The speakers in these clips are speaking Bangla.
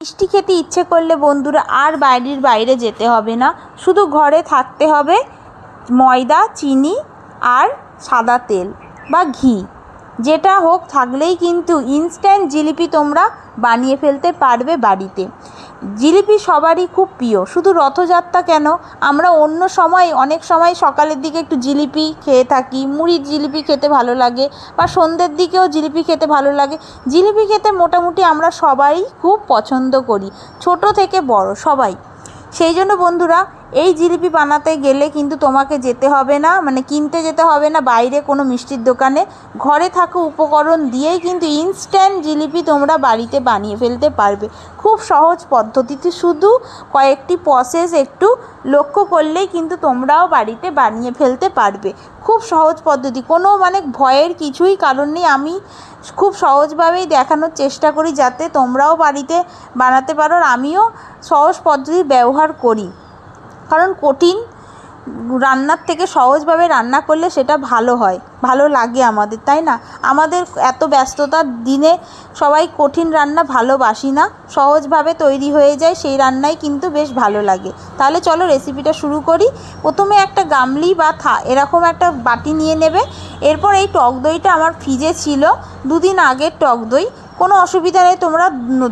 মিষ্টি খেতে ইচ্ছে করলে বন্ধুরা আর বাইরের বাইরে যেতে হবে না। শুধু ঘরে থাকতে হবে ময়দা, চিনি আর সাদা তেল বা ঘি। যেটা হোক, থাকলেই কিন্তু ইনস্ট্যান্ট জিলিপি তোমরা বানিয়ে ফেলতে পারবে বাড়িতে। জিলিপি সবারই খুব প্রিয়। শুধু রথযাত্রা কেন? আমরা অন্য সময়, অনেক সময় সকালের দিকে একটু জিলিপি খেয়ে থাকি। মুড়ির জিলিপি খেতে ভালো লাগে বা সন্ধ্যের দিকেও জিলিপি খেতে ভালো লাগে। জিলিপি খেতে মোটামুটি আমরা সবাই খুব পছন্দ করি, ছোট থেকে বড়, সবাই। সেই জন্য বন্ধুরা এই জিলিপি বানাতে গেলে কিন্তু তোমাকে যেতে হবে না মানে কিনতে যেতে হবে না, বাইরে কোনো মিষ্টির দোকানে। ঘরে থাকা উপকরণ দিয়েই কিন্তু ইনস্ট্যান্ট জিলিপি তোমরা বাড়িতে বানিয়ে ফেলতে পারবে। খুব সহজ পদ্ধতিতে শুধু কয়েকটি প্রসেস একটু লক্ষ্য করলেই কিন্তু তোমরাও বাড়িতে বানিয়ে ফেলতে পারবে। খুব সহজ পদ্ধতি, কোনো মানে ভয়ের কিছুই কারণ নেই। আমি খুব সহজভাবেই দেখানোর চেষ্টা করি যাতে তোমরাও বাড়িতে বানাতে পারো, আর আমিও সহজ পদ্ধতি ব্যবহার করি। কারণ কঠিন রান্নার থেকে সহজভাবে রান্না করলে সেটা ভালো হয়, ভালো লাগে আমাদের, তাই না? আমাদের এত ব্যস্ততার দিনে সবাই কঠিন রান্না ভালোবাসি না, সহজভাবে তৈরি হয়ে যায় সেই রান্নাই কিন্তু বেশ ভালো লাগে। তাহলে চলো রেসিপিটা শুরু করি। প্রথমে একটা গামলি বা থা, এরকম একটা বাটি নিয়ে নেবে। এরপর এই টক দইটা আমার ফ্রিজে ছিল, দুদিন আগের টক দই। কোনো অসুবিধা নেই, তোমরা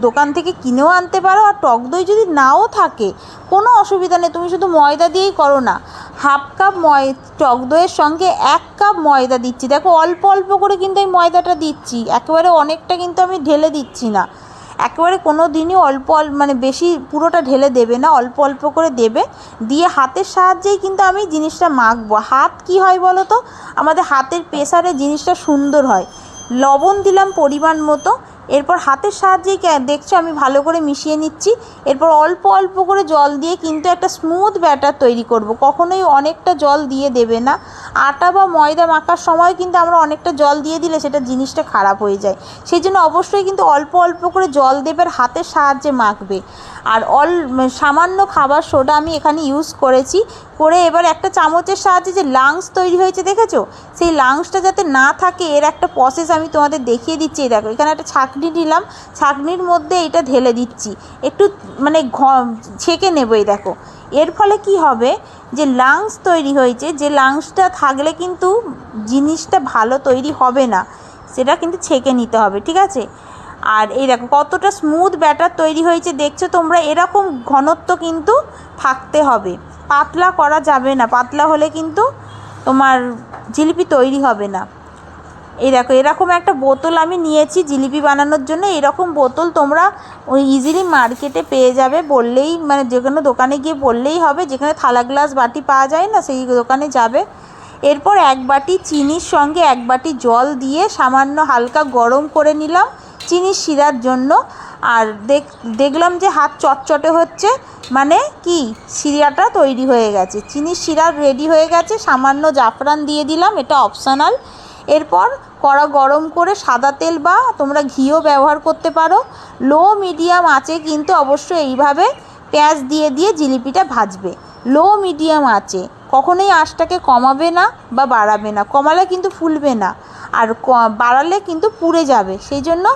দোকান থেকে কিনেও আনতে পারো আর টক দই যদি নাও থাকে, কোনো অসুবিধা নেই, তুমি শুধু ময়দা দিয়েই করো না। হাফ কাপ ময় টক দইয়ের সঙ্গে এক কাপ ময়দা দিচ্ছি। দেখো, অল্প অল্প করে কিন্তু আমি ময়দাটা দিচ্ছি, একেবারে অনেকটা কিন্তু আমি ঢেলে দিচ্ছি না। একেবারে কোনো দিনই অল্প অল্প মানে বেশি পুরোটা ঢেলে দেবে না, অল্প অল্প করে দেবে। দিয়ে হাতের সাহায্যেই কিন্তু আমি জিনিসটা মাখবো। হাত কি হয় বলো তো? আমাদের হাতের প্রেসারে জিনিসটা সুন্দর হয়। লবণ দিলাম পরিমাণ মতো এরপর হাতের সাহায্যেই দেখছ আমি ভালো করে মিশিয়ে নিচ্ছি। এরপর অল্প অল্প করে জল দিয়ে কিন্তু একটা স্মুথ ব্যাটার তৈরি করব। কখনোই অনেকটা জল দিয়ে দেবে না। আটা বা ময়দা মাখার সময় কিন্তু আমরা অনেকটা জল দিয়ে দিলে সেটা জিনিসটা খারাপ হয়ে যায়। সেই জন্য অবশ্যই কিন্তু অল্প অল্প করে জল দেবে আর হাতের সাহায্যে মাখবে। আর অল সামান্য খাবার সোডা আমি এখানে ইউজ করেছি। করে এবার একটা চামচের সাহায্যে যে লাংস তৈরি হয়েছে দেখেছ? সেই লাংসটা যাতে না থাকে, এর একটা প্রসেস আমি তোমাদের দেখিয়ে দিচ্ছি। দেখো, এখানে একটা ছাঁকনি নিলাম ছাঁকনির মধ্যে এটা ঢেলে দিচ্ছি। একটু মানে ঘ, ছেঁকে নেব এই দেখো। এর ফলে কি হবে? যে লাংস তৈরি হয়েছে, যে লাংসটা থাকলে কিন্তু জিনিসটা ভালো তৈরি হবে না। সেটা কিন্তু ছেঁকে নিতে হবে, ঠিক আছে? আর এই দেখো, কতটা স্মুথ ব্যাটার তৈরি হয়েছে, দেখছ তোমরা? এরকম ঘনত্ব কিন্তু থাকতে হবে। পাতলা করা যাবে না, পাতলা হলে কিন্তু তোমার জিলিপি তৈরি হবে না। এই দেখো, এরকম একটা বোতল আমি নিয়েছি জিলিপি বানানোর জন্য। এরকম বোতল তোমরা ওই ইজিলি মার্কেটে পেয়ে যাবে বললেই মানে যে কোনো দোকানে গিয়ে বললেই হবে। যেখানে থালা গ্লাস বাটি পাওয়া যায় না, সেই দোকানে যাবে। এরপর এক বাটি চিনির সঙ্গে এক বাটি জল দিয়ে সামান্য হালকা গরম করে নিলাম চিনির শিরার জন্য। আর দেখ, দেখলাম যে হাত চটচটে হচ্ছে মানে কি? শিরাটা তৈরি হয়ে গেছে। চিনির শিরা রেডি হয়ে গেছে, সামান্য জাফরান দিয়ে দিলাম, এটা অপশানাল এরপর কড়া গরম করে সাদা তেল বা তোমরা ঘিও ব্যবহার করতে পারো। লো মিডিয়াম আঁচে কিন্তু অবশ্যই এইভাবে পেঁয়াজ দিয়ে দিয়ে জিলিপিটা ভাজবে। লো মিডিয়াম আঁচে। কখনোই আঁচটাকে কমাবে না বা বাড়াবে না। কমালে কিন্তু ফুলবে না। আর বাড়ালে কিন্তু পুড়ে যাবে। সেই জন্য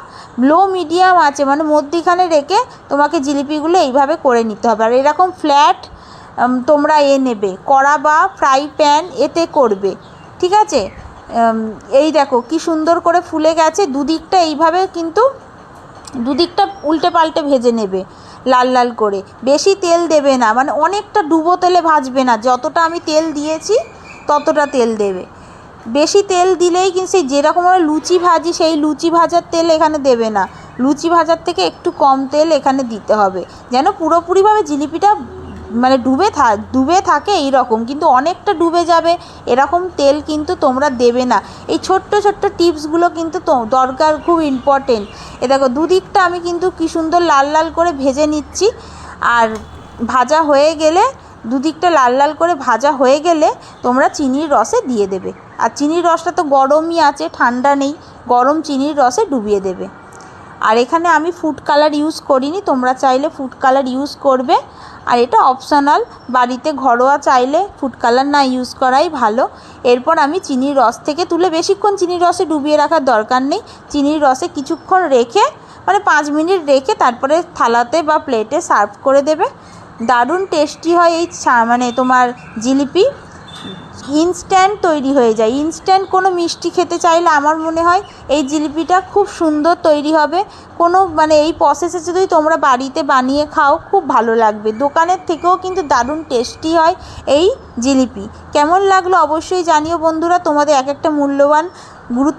লো মিডিয়াম আছে মানে মধ্যিখানে রেখে তোমাকে জিলিপিগুলো এইভাবে করে নিতে হবে। আর এরকম ফ্ল্যাট তোমরা এ নেবে। কড়া বা ফ্রাই প্যান এতে করবে। ঠিক আছে? এই দেখো, কি সুন্দর করে ফুলে গেছে। দুদিকটা এইভাবে কিন্তু দুদিকটা উল্টে পাল্টে ভেজে নেবে লাল লাল করে। বেশি তেল দেবে না মানে অনেকটা ডুবো তেলে ভাজবে না। যতটা আমি তেল দিয়েছি, ততটা তেল দেবে। বেশি তেল দিলেই কিন্তু সেই যেরকম আমরা লুচি ভাজি, সেই লুচি ভাজার তেল এখানে দেবে না। লুচি ভাজার থেকে একটু কম তেল এখানে দিতে হবে। যেন পুরোপুরিভাবে জিলিপিটা মানে ডুবে থাক ডুবে থাকে এই রকম কিন্তু অনেকটা ডুবে যাবে, এরকম তেল কিন্তু তোমরা দেবে না। এই ছোট্ট ছোট্ট টিপসগুলো কিন্তু তো দরকার, খুব ইম্পর্টেন্ট এ দেখো, দুদিকটা আমি কিন্তু কী সুন্দর লাল লাল করে ভেজে নিচ্ছি। আর ভাজা হয়ে গেলে, দুদিকটা লাল লাল করে ভাজা হয়ে গেলে তোমরা চিনির রসে দিয়ে দেবে। আর চিনির রসটা তো গরমই আছে, ঠান্ডা নেই, গরম চিনির রসে ডুবিয়ে দেবে। আর এখানে আমি ফুড কালার ইউজ করিনি, তোমরা চাইলে ফুড কালার ইউজ করবে। আর এটা অপশানাল বাড়িতে ঘরোয়া চাইলে ফুড কালার না ইউজ করাই ভালো। এরপর আমি চিনির রস থেকে তুলে বেশিক্ষণ চিনির রসে ডুবিয়ে রাখার দরকার নেই। চিনির রসে কিছুক্ষণ রেখে মানে পাঁচ মিনিট রেখে তারপরে থালাতে বা প্লেটে সার্ভ করে দেবে। দারুণ টেস্টি হয় এই মানে তোমার জিলিপি। ইনস্ট্যান্ট তৈরি হয়ে যায়। ইনস্ট্যান্ট কোনো মিষ্টি খেতে চাইলে আমার মনে হয় এই জিলিপিটা খুব সুন্দর তৈরি হবে। কোনো মানে এই প্রসেসে যদি তোমরা বাড়িতে বানিয়ে খাও, খুব ভালো লাগবে। দোকানের থেকেও কিন্তু দারুণ টেস্টি হয় এই জিলিপি। কেমন লাগল অবশ্যই জানিও বন্ধুরা। তোমাদের এক একটা মূল্যবান গুরুত্ব